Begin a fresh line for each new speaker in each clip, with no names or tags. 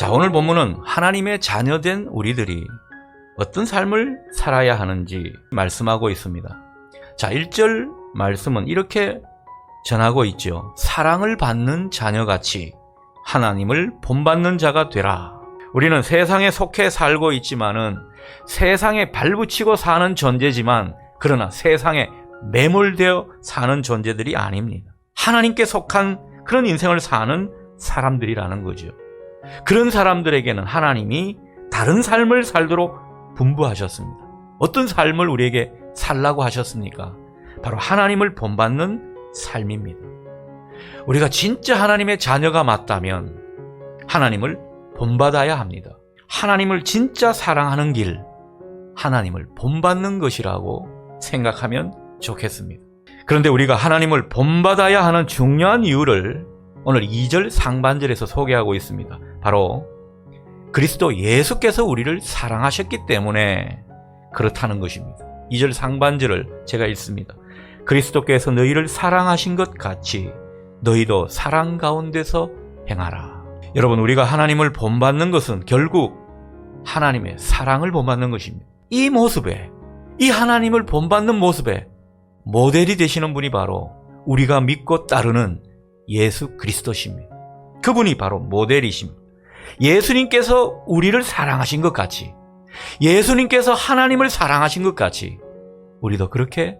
자, 오늘 본문은 하나님의 자녀된 우리들이 어떤 삶을 살아야 하는지 말씀하고 있습니다. 자, 1절 말씀은 이렇게 전하고 있죠. 사랑을 받는 자녀같이 하나님을 본받는 자가 되라. 우리는 세상에 속해 살고 있지만은 세상에 발붙이고 사는 존재지만 그러나 세상에 매몰되어 사는 존재들이 아닙니다. 하나님께 속한 그런 인생을 사는 사람들이라는 거죠. 그런 사람들에게는 하나님이 다른 삶을 살도록 분부하셨습니다. 어떤 삶을 우리에게 살라고 하셨습니까? 바로 하나님을 본받는 삶입니다. 우리가 진짜 하나님의 자녀가 맞다면 하나님을 본받아야 합니다. 하나님을 진짜 사랑하는 길, 하나님을 본받는 것이라고 생각하면 좋겠습니다. 그런데 우리가 하나님을 본받아야 하는 중요한 이유를 오늘 2절 상반절에서 소개하고 있습니다. 바로 그리스도 예수께서 우리를 사랑하셨기 때문에 그렇다는 것입니다. 2절 상반절을 제가 읽습니다. 그리스도께서 너희를 사랑하신 것 같이 너희도 사랑 가운데서 행하라. 여러분, 우리가 하나님을 본받는 것은 결국 하나님의 사랑을 본받는 것입니다. 이 모습에, 이 하나님을 본받는 모습에 모델이 되시는 분이 바로 우리가 믿고 따르는 예수 그리스도십니다. 그분이 바로 모델이십니다. 예수님께서 우리를 사랑하신 것 같이, 예수님께서 하나님을 사랑하신 것 같이, 우리도 그렇게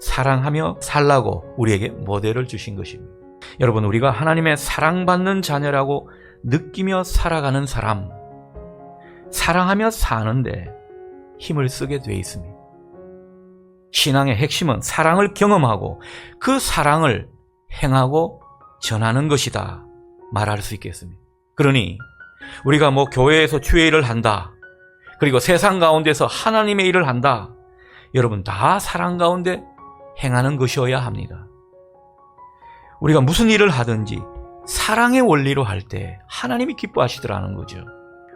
사랑하며 살라고 우리에게 모델을 주신 것입니다. 여러분, 우리가 하나님의 사랑받는 자녀라고 느끼며 살아가는 사람, 사랑하며 사는데 힘을 쓰게 돼 있습니다. 신앙의 핵심은 사랑을 경험하고 그 사랑을 행하고 전하는 것이다. 말할 수 있겠습니다. 그러니 우리가 뭐 교회에서 주의 일을 한다. 그리고 세상 가운데서 하나님의 일을 한다. 여러분 다 사랑 가운데 행하는 것이어야 합니다. 우리가 무슨 일을 하든지 사랑의 원리로 할 때 하나님이 기뻐하시더라는 거죠.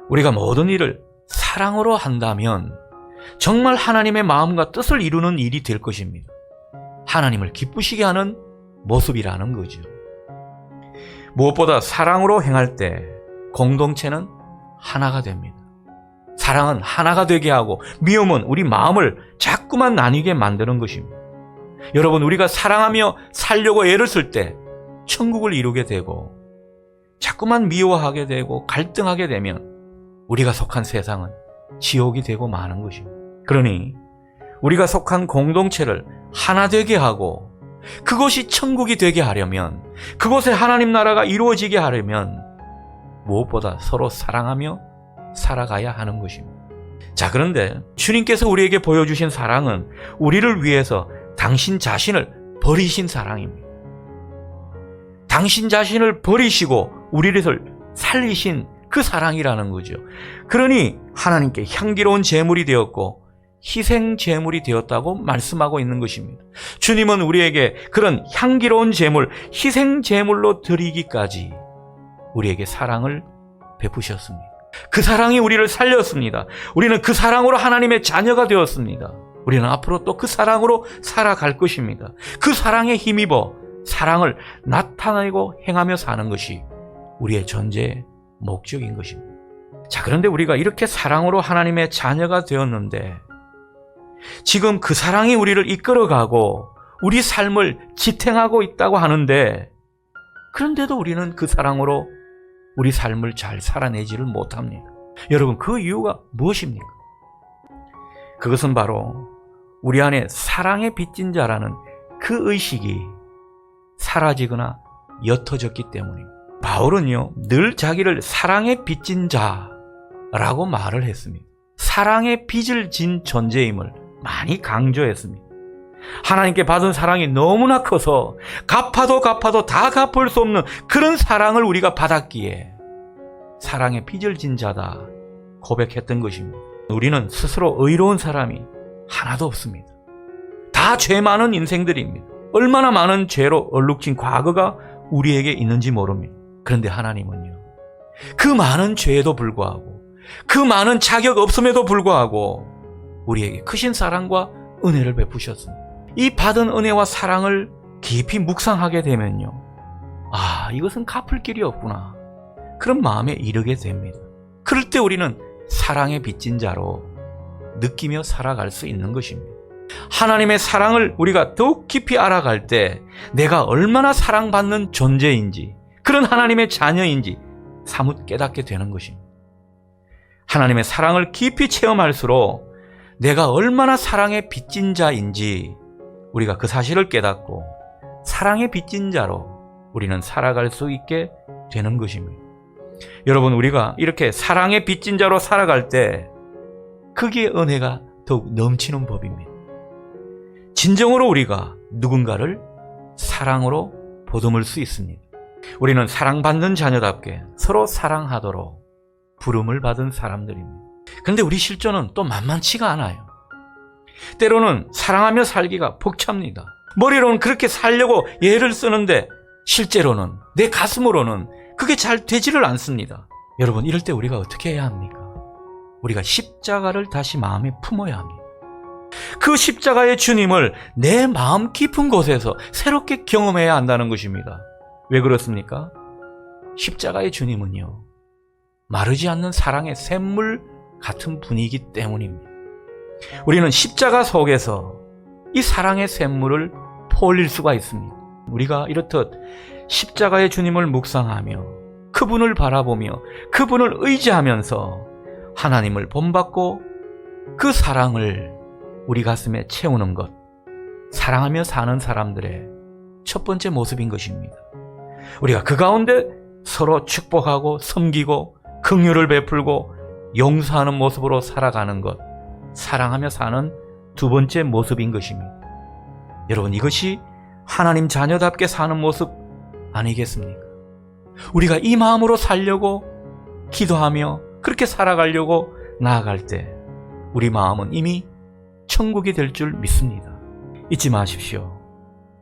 우리가 모든 일을 사랑으로 한다면 정말 하나님의 마음과 뜻을 이루는 일이 될 것입니다. 하나님을 기쁘시게 하는 모습이라는 거죠. 무엇보다 사랑으로 행할 때 공동체는 하나가 됩니다. 사랑은 하나가 되게 하고 미움은 우리 마음을 자꾸만 나뉘게 만드는 것입니다. 여러분, 우리가 사랑하며 살려고 애를 쓸 때 천국을 이루게 되고 자꾸만 미워하게 되고 갈등하게 되면 우리가 속한 세상은 지옥이 되고 마는 것입니다. 그러니 우리가 속한 공동체를 하나 되게 하고 그것이 천국이 되게 하려면 그곳에 하나님 나라가 이루어지게 하려면 무엇보다 서로 사랑하며 살아가야 하는 것입니다. 자, 그런데 주님께서 우리에게 보여주신 사랑은 우리를 위해서 당신 자신을 버리신 사랑입니다. 당신 자신을 버리시고 우리를 살리신 그 사랑이라는 거죠. 그러니 하나님께 향기로운 제물이 되었고 희생 제물이 되었다고 말씀하고 있는 것입니다. 주님은 우리에게 그런 향기로운 제물, 희생 제물로 드리기까지 우리에게 사랑을 베푸셨습니다. 그 사랑이 우리를 살렸습니다. 우리는 그 사랑으로 하나님의 자녀가 되었습니다. 우리는 앞으로 또 그 사랑으로 살아갈 것입니다. 그 사랑에 힘입어 사랑을 나타내고 행하며 사는 것이 우리의 존재의 목적인 것입니다. 자, 그런데 우리가 이렇게 사랑으로 하나님의 자녀가 되었는데 지금 그 사랑이 우리를 이끌어가고 우리 삶을 지탱하고 있다고 하는데 그런데도 우리는 그 사랑으로 우리 삶을 잘 살아내지를 못합니다. 여러분, 그 이유가 무엇입니까? 그것은 바로 우리 안에 사랑에 빚진 자라는 그 의식이 사라지거나 옅어졌기 때문입니다. 바울은요, 늘 자기를 사랑에 빚진 자라고 말을 했습니다. 사랑에 빚을 진 존재임을 많이 강조했습니다. 하나님께 받은 사랑이 너무나 커서 갚아도 갚아도 다 갚을 수 없는 그런 사랑을 우리가 받았기에 사랑에 빚을 진 자다 고백했던 것입니다. 우리는 스스로 의로운 사람이 하나도 없습니다. 다 죄 많은 인생들입니다. 얼마나 많은 죄로 얼룩진 과거가 우리에게 있는지 모릅니다. 그런데 하나님은요. 그 많은 죄에도 불구하고 그 많은 자격 없음에도 불구하고 우리에게 크신 사랑과 은혜를 베푸셨습니다. 이 받은 은혜와 사랑을 깊이 묵상하게 되면요. 아, 이것은 갚을 길이 없구나. 그런 마음에 이르게 됩니다. 그럴 때 우리는 사랑의 빚진 자로 느끼며 살아갈 수 있는 것입니다. 하나님의 사랑을 우리가 더욱 깊이 알아갈 때 내가 얼마나 사랑받는 존재인지 그런 하나님의 자녀인지 사뭇 깨닫게 되는 것입니다. 하나님의 사랑을 깊이 체험할수록 내가 얼마나 사랑의 빚진 자인지 우리가 그 사실을 깨닫고 사랑의 빚진 자로 우리는 살아갈 수 있게 되는 것입니다. 여러분, 우리가 이렇게 사랑의 빚진 자로 살아갈 때 크기의 은혜가 더욱 넘치는 법입니다. 진정으로 우리가 누군가를 사랑으로 보듬을 수 있습니다. 우리는 사랑받는 자녀답게 서로 사랑하도록 부름을 받은 사람들입니다. 그런데 우리 실존은 또 만만치가 않아요. 때로는 사랑하며 살기가 벅찹니다. 머리로는 그렇게 살려고 예를 쓰는데 실제로는 내 가슴으로는 그게 잘 되지를 않습니다. 여러분, 이럴 때 우리가 어떻게 해야 합니까? 우리가 십자가를 다시 마음에 품어야 합니다. 그 십자가의 주님을 내 마음 깊은 곳에서 새롭게 경험해야 한다는 것입니다. 왜 그렇습니까? 십자가의 주님은요, 마르지 않는 사랑의 샘물 같은 분이기 때문입니다. 우리는 십자가 속에서 이 사랑의 샘물을 퍼올릴 수가 있습니다. 우리가 이렇듯 십자가의 주님을 묵상하며 그분을 바라보며 그분을 의지하면서 하나님을 본받고 그 사랑을 우리 가슴에 채우는 것, 사랑하며 사는 사람들의 첫 번째 모습인 것입니다. 우리가 그 가운데 서로 축복하고 섬기고 긍휼을 베풀고 용서하는 모습으로 살아가는 것, 사랑하며 사는 두 번째 모습인 것입니다. 여러분, 이것이 하나님 자녀답게 사는 모습 아니겠습니까? 우리가 이 마음으로 살려고 기도하며 그렇게 살아가려고 나아갈 때 우리 마음은 이미 천국이 될 줄 믿습니다. 잊지 마십시오.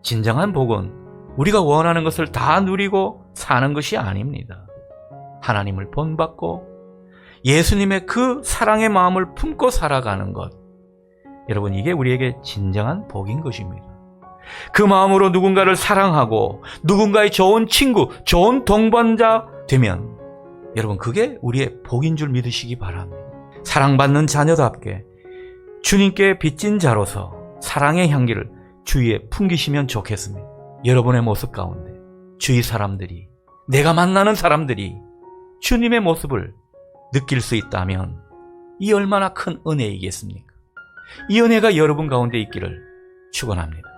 진정한 복은 우리가 원하는 것을 다 누리고 사는 것이 아닙니다. 하나님을 본받고 예수님의 그 사랑의 마음을 품고 살아가는 것. 여러분, 이게 우리에게 진정한 복인 것입니다. 그 마음으로 누군가를 사랑하고 누군가의 좋은 친구, 좋은 동반자 되면 여러분, 그게 우리의 복인 줄 믿으시기 바랍니다. 사랑받는 자녀답게 주님께 빚진 자로서 사랑의 향기를 주위에 풍기시면 좋겠습니다. 여러분의 모습 가운데 주위 사람들이 내가 만나는 사람들이 주님의 모습을 느낄 수 있다면 이 얼마나 큰 은혜이겠습니까? 이 은혜가 여러분 가운데 있기를 축원합니다.